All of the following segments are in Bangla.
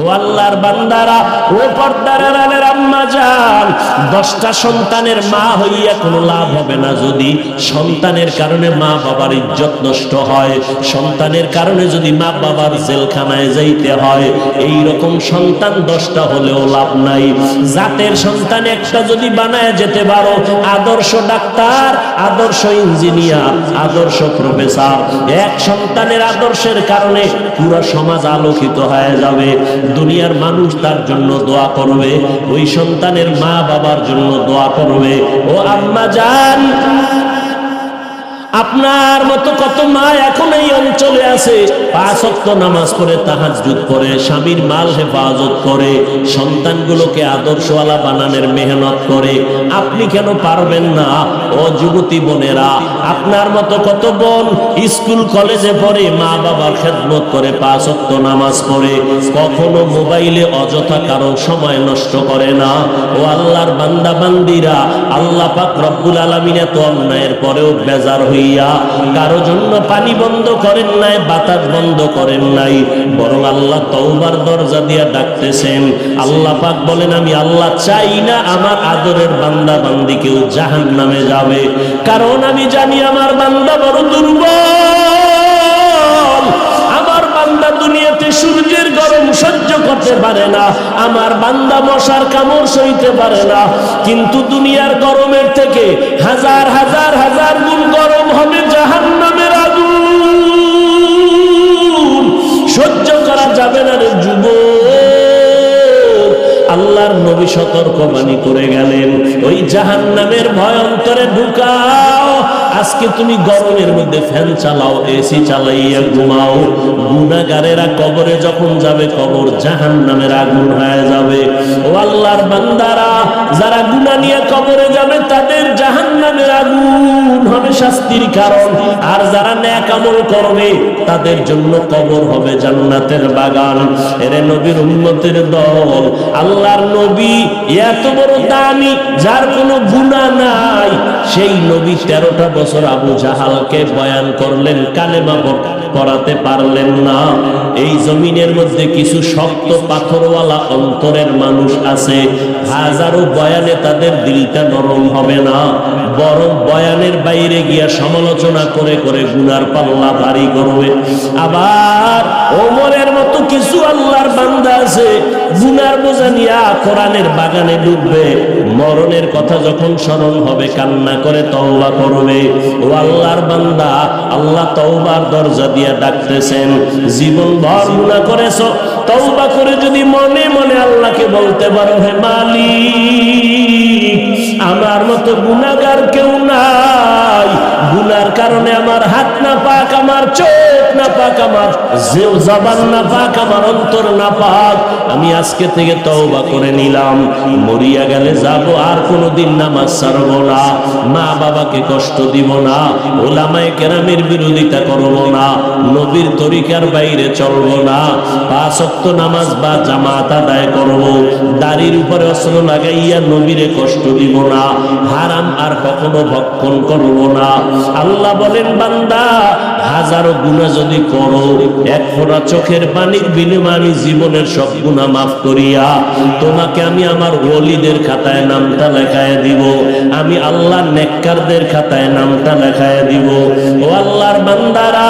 ও আল্লাহর বান্দারা, ও পর্দার আড়ালের আম্মা যান দশটা সন্তানের মা হইয়া কোনো লাভ হবে না যদি সন্তানের কারণে মা বাবার ইজ্জত নষ্ট হয়। সন্তানের কারণে যদি মা বাবার জেলখানায় যাইতে হয় এই রকম সন্তান দশটা হলেও লাভ নাই। জাতের সন্তান একটা যদি বানায় যেতে পারো, আদর্শ ডাক্তার, আদর্শ ইঞ্জিনিয়ার, আদর্শ প্রফেসর, এক সন্তানের আদর্শের কারণে পুরো সমাজ আলোকিত হয়ে যাবে। দুনিয়ার মানুষ তার জন্য দোয়া করবে, ওই সন্তানের মা বাবার জন্য দোয়া করবে। ও আম্মা জান আপনার মতো কত মা এখন এই অঞ্চলে আছে? পাঁচ অক্ত নামাজ পড়ে তাহাজুদ করে, স্বামীর মাল হেফাজত করে, সন্তানগুলোকে আদর্শওয়ালা বানানোর মেহনত করে। আপনি কেন পারবেন না, ও যুবতী বোনেরা? আপনার মতো কত বোন স্কুল, কলেজে পড়ে মা বাবার খেদমত করে পাঁচ অক্ত নামাজ পড়ে, কখনো মোবাইলে অযথা কারও সময় নষ্ট করে না? ও আল্লাহর বান্দা বান্দিরা আল্লাহ পাক রব্বুল আলমিন এত অন্যায়ের পরেও বেজার হইয়া কারও জন্য পানি বন্ধ করেন নাই, বাতাস বন্ধ করেন নাই। বরং আল্লাহ তওবার দরজা দিয়া ডাকতেছেন। আল্লাহ পাক বলেন, আমি আল্লাহ চাই না আমার আদরের বান্দা বান্দি কেউ জাহান নামে যাবে। কারণ আমি জানি আমার বান্দা বড় দুর্বল। আমার বান্দা দুনিয়াতে সূর্যের গরম সহ্য করতে পারে না। আমার বান্দা মশার কামড় সইতে পারে না। কিন্তু দুনিয়ার গরমের থেকে হাজার হাজার হাজার সতর্কবাণী করে গেলেন, ওই জাহান নামের ভয়ন্তরে ঢুকাও, আজকে তুমি গরমের মধ্যে ফ্যান চালাও, এসি চালাইয়া ঘুমাও। গুণাগারেরা কবরে যখন যাবে, কবর জাহান নামের আগুন হয়ে যাবে। ও আল্লাহর বান্দারা, যারা গুণা নিয়ে কবরে যাবে, তাদের জাহান নামের আগুন হবে শাস্তির কারণ। আর যারা ন্যাক আমল করবে, তাদের জন্য কবর হবে জান্নাতের বাগান। এরে নবীর উন্নতির দল, আল্লাহর নবী এত বড় দামি, যার কোনো গুণা নাই। সেই নবী তেরোটা বছর আবু জাহালকে বয়ান করলেন, কালেমা পড়াতে পারলেন না। এই জমিনের মধ্যে কিছু শক্ত পাথরওয়ালা অন্তরের মানুষ আছে। হাজারো বয়ানে তাদের দিলটা নরম হবে না। বরং বয়ানের বাইরে গিয়া সমালোচনা করে করে গুনার পাল্লা ভারী করবে। আবার ওমরের মতো কিছু আল্লাহর বান্দা আছে, গুনার বোঝা নিয়া কোরআনের বাগানে ডুববে। মরণের কথা যখন স্মরণ হবে, কান্না করে তওবা করবে। ও আল্লাহর বান্দা, আল্লাহ তওবার দরজা দিয়া ডাকতেছেন, জীবন ভর গুনাহ করেছ, তওবা করে যদি মনে মনে আল্লাহকে বলতে পারো, হে মালিক, আমার মতো গুনাহগার কেউ কারণে আমার হাত না পাক আমার চোখ না পাক আমার জবান না পাক আমার অন্তর না পাক আমি আজকে থেকে তওবা করে নিলাম। মরিয়া গেলে যাব, আর কোনোদিন নামাজ ছাড়ব না। মা বাবাকে কষ্ট দিব না, ওলামায়ে কেরামের বিরোধিতা করব না, নবীর তরিকার বাইরে চলব না। পাঁচ ওয়াক্ত নামাজ বা জামাত আদায় করব। দাড়ির উপরে অস্ত্র লাগাইয়া নবীরে কষ্ট দিব না। হারাম আর কখনো ভক্ষণ করব না। আল্লাহ বলেন, বান্দা, হাজারো গুণা যদি করো, এক ফোঁটা চোখের পানির বিনিময়ে আমি জীবনের সব গুণা মাফ করিয়া তোমাকে আমি আমার ওলিদের খাতায় নামটা লেখায় দিব, আমি আল্লাহ নেককারদের খাতায় নামটা লেখায় দিব। ও আল্লাহর বান্দারা,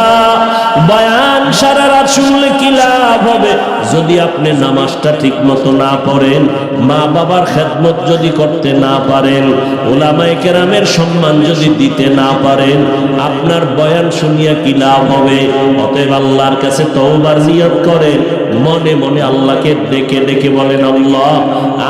বয়ান সারা রাত শুনলে কি লাভ হবে। যদি আপনি নামাজটা ঠিক মতো না পড়েন, মা বাবার খেদমত যদি করতে না পারেন, ওলামায়ে কেরামের সম্মান যদি দিতে না পারেন, আপনার বয়ান শুনিয়া কি লাভ হবে? অতএব আল্লাহর কাছে তওবার নিয়ত করেন মনে মনে আল্লাহকে ডেকে ডেকে বলেন, আল্লাহ,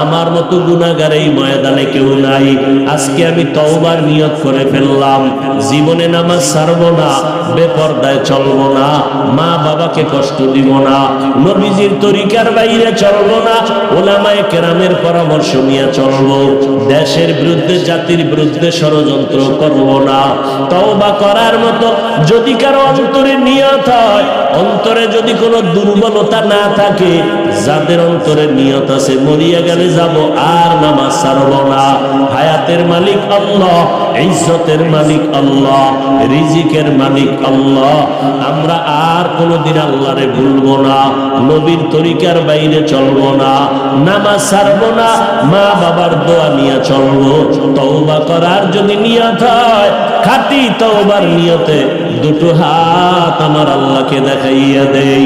আমার মতো গুনাহগার এই ময়দানে কেউ নাই। আজকে আমি তওবার নিয়ত করে ফেললাম। জীবনে নামাজ ছাড়বো না। বেপর্দায় চলবো না, মা বাবাকে কষ্ট দিব না, নবীজির তরিকার বাইরে চলবো না, ওলামায়ে কেরামের পরামর্শ নিয়ে চলবো, দেশের বিরুদ্ধে, জাতির বিরুদ্ধে ষড়যন্ত্র করব না, তওবা করার মতো যদি কারও অন্তরে নিয়ত হয়, অন্তরে যদি কোনো দুর্বলতা না থাকে, যাদের অন্তরে নিয়ত আছে, মরিয়া গেলে যাব, আর নামাজ ছাড়ব না, হায়াতের মালিক আল্লাহ, ইজ্জতের মালিক আল্লাহ, রিজিকের মালিক আল্লাহ আমরা আর কোনোদিন আল্লাহরে ভুলবো না, নবীর তরিকার বাইরে চলবো না, নামাজ ছাড়ব না মা বাবার দোয়া নিয়ে চলবো। তওবা করার যদি নিয়ত হয়, খাটি তওবার নিয়তে দুটো হাত আমার আল্লাহকে দেখাইয়া দেই।